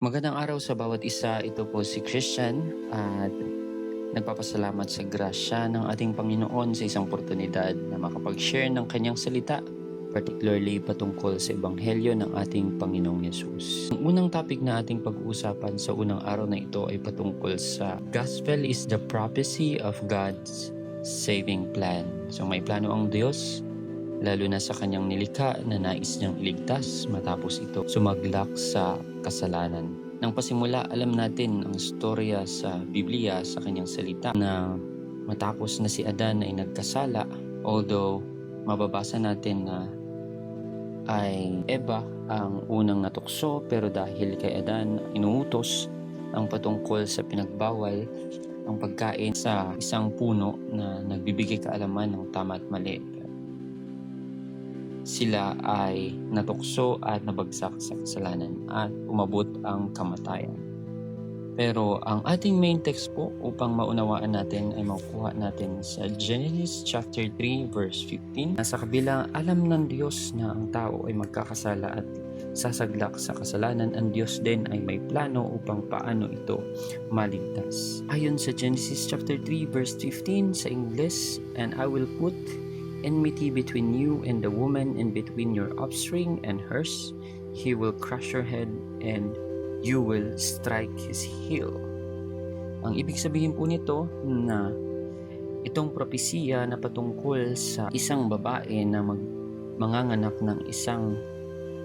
Magandang araw sa bawat isa. Ito po si Christian at nagpapasalamat sa grasya ng ating Panginoon sa isang oportunidad na makapag-share ng kanyang salita, particularly patungkol sa Ebanghelyo ng ating Panginoong Yesus. Ang unang topic na ating pag-uusapan sa unang araw na ito ay patungkol sa Gospel is the prophecy of God's saving plan. So may plano ang Diyos lalo na sa kanyang nilikha na nais niyang iligtas matapos ito sumaglak sa kasalanan. Nang pasimula, alam natin ang storya sa Biblia sa kanyang salita na matapos na si Adan ay nagkasala, although mababasa natin na ay Eva ang unang natukso pero dahil kay Adan inuutos ang patungkol sa pinagbawal ang pagkain sa isang puno na nagbibigay kaalaman ng tama at mali sila ay natukso at nabagsak sa kasalanan at umabot ang kamatayan. Pero ang ating main text po upang maunawaan natin ay makukuha natin sa Genesis chapter 3 verse 15. Nasa kabila alam ng Diyos na ang tao ay magkakasala at sasaglak sa kasalanan, ang Diyos din ay may plano upang paano ito maligtas. Ayon sa Genesis chapter 3 verse 15 sa English, and I will put enmity between you and the woman and between your offspring and hers. He will crush your head and you will strike his heel. Ang ibig sabihin po nito na itong propesiya na patungkol sa isang babae na mag manganganak ng isang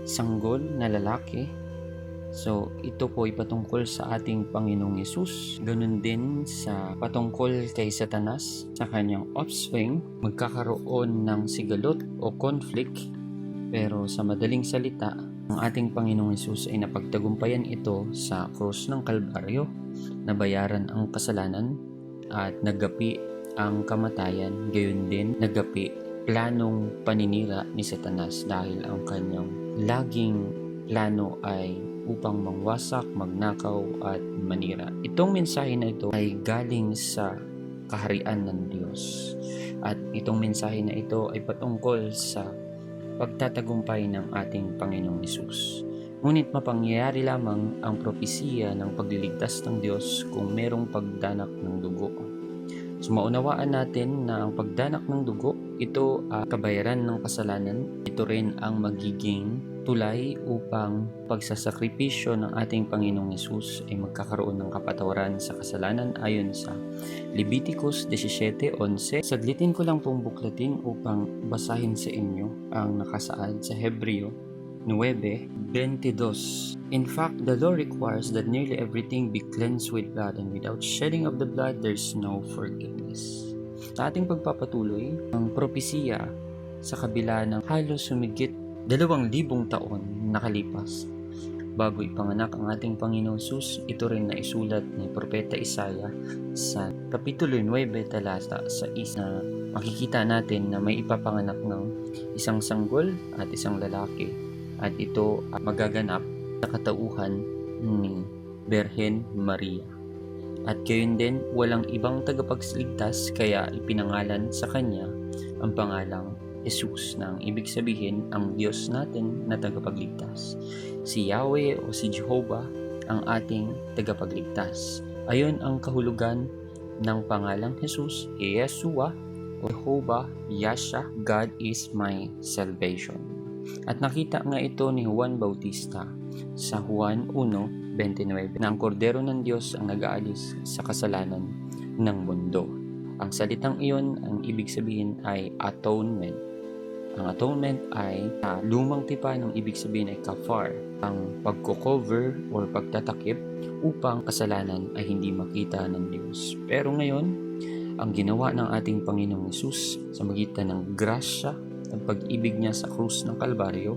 sanggol na lalaki So, ito po ay patungkol sa ating Panginoong Yesus. Ganun din sa patungkol kay Satanas sa kanyang offspring, magkakaroon ng sigalot o conflict. Pero sa madaling salita, ang ating Panginoong Yesus ay napagtagumpayan ito sa krus ng Kalbaryo, nabayaran ang kasalanan at nagapi ang kamatayan, gayon din nagapi planong paninira ni Satanas dahil ang kanyang laging plano ay upang mangwasak, magnakaw at manira. Itong mensahe na ito ay galing sa kaharian ng Diyos. At itong mensahe na ito ay patungkol sa pagtatagumpay ng ating Panginoong Isus. Ngunit mapangyayari lamang ang propesiya ng pagliligtas ng Diyos kung merong pagdanak ng dugo. So maunawaan natin na ang pagdanak ng dugo, ito ang kabayaran ng kasalanan. Ito rin ang magiging tulay upang pagsasakripisyo ng ating Panginoong Yesus ay magkakaroon ng kapatawaran sa kasalanan ayon sa Leviticus 17.11. Saglitin ko lang pong buklatin upang basahin sa inyo ang nakasaad sa Hebreo 9.22. In fact, the law requires that nearly everything be cleansed with blood and without shedding of the blood, there's no forgiveness. Sa ating pagpapatuloy, ang propesiya sa kabila ng halos sumigit dalawang libong taon nakalipas. Bago ipanganak ang ating Panginoon Sus, ito rin na isulat ni Propeta Isaya sa Kapitulo 9 talata sa isa. Makikita natin na may ipapanganak ng isang sanggol at isang lalaki. At ito magaganap sa katauhan ni Berhen Maria. At gayon din, walang ibang tagapagligtas kaya ipinangalan sa kanya ang pangalang Jesus na ang ibig sabihin ang Diyos natin na tagapagligtas. Si Yahweh o si Jehovah ang ating tagapagligtas. Ayon ang kahulugan ng pangalang Jesus, Yeshua o Jehovah, Yasha, God is my salvation. At nakita nga ito ni Juan Bautista sa Juan 1.29 na ang kordero ng Diyos ang nag-aalis sa kasalanan ng mundo. Ang salitang iyon, ang ibig sabihin ay atonement ang atonement ay uh, lumang tipa ng ibig sabihin ay kafar, ang pagko-cover or pagtatakip upang kasalanan ay hindi makita ng Diyos. Pero ngayon, ang ginawa ng ating Panginoong Yesus sa magitan ng grasya at pag-ibig niya sa krus ng Kalbaryo,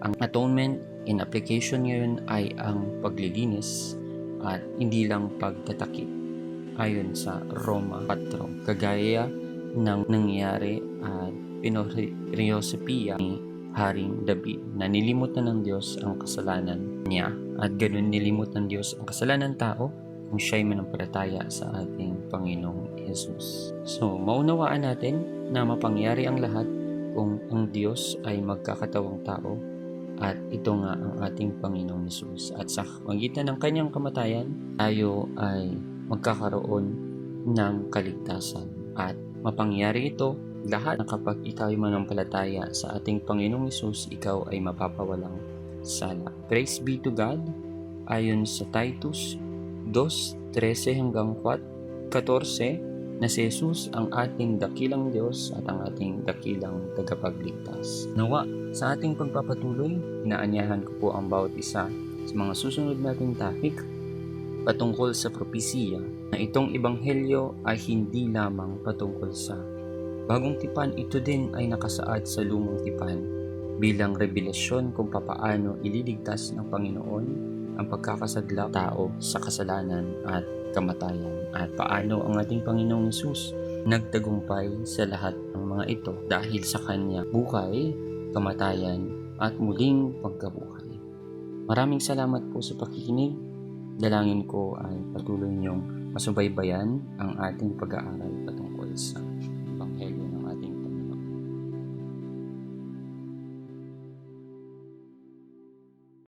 ang atonement in application ngayon ay ang paglilinis at hindi lang pagtatakip ayon sa Roma 4 kagaya ng nangyari at pinoriosepia ni Haring David na nilimot na ng Diyos ang kasalanan niya at ganun nilimot ng Diyos ang kasalanan tao kung siya'y manampalataya sa ating Panginoong Yesus. So, maunawaan natin na mapangyari ang lahat kung ang Diyos ay magkakatawang tao At ito nga ang ating Panginoong Yesus. At sa magitan ng kanyang kamatayan, tayo ay magkakaroon ng kaligtasan. At mapangyari ito lahat na kapag ikaw ay manampalataya sa ating Panginoong Yesus, ikaw ay mapapawalang sala. Praise be to God ayon sa Titus 2:13 hanggang 4, 14 na si Jesus ang ating dakilang Diyos at ang ating dakilang tagapagligtas. Nawa, sa ating pagpapatuloy, inaanyahan ko po ang bawat isa sa mga susunod nating topic patungkol sa propesiya na itong ebanghelyo ay hindi lamang patungkol sa bagong tipan, ito din ay nakasaad sa lumang tipan bilang revelasyon kung papaano ililigtas ng Panginoon ang pagkakasadla tao sa kasalanan at kamatayan at paano ang ating Panginoong Yesus nagtagumpay sa lahat ng mga ito dahil sa kanya buhay, kamatayan at muling pagkabuhay. Maraming salamat po sa pakikinig. Dalangin ko ay patuloy niyong masubaybayan ang ating pag-aaral patungkol sa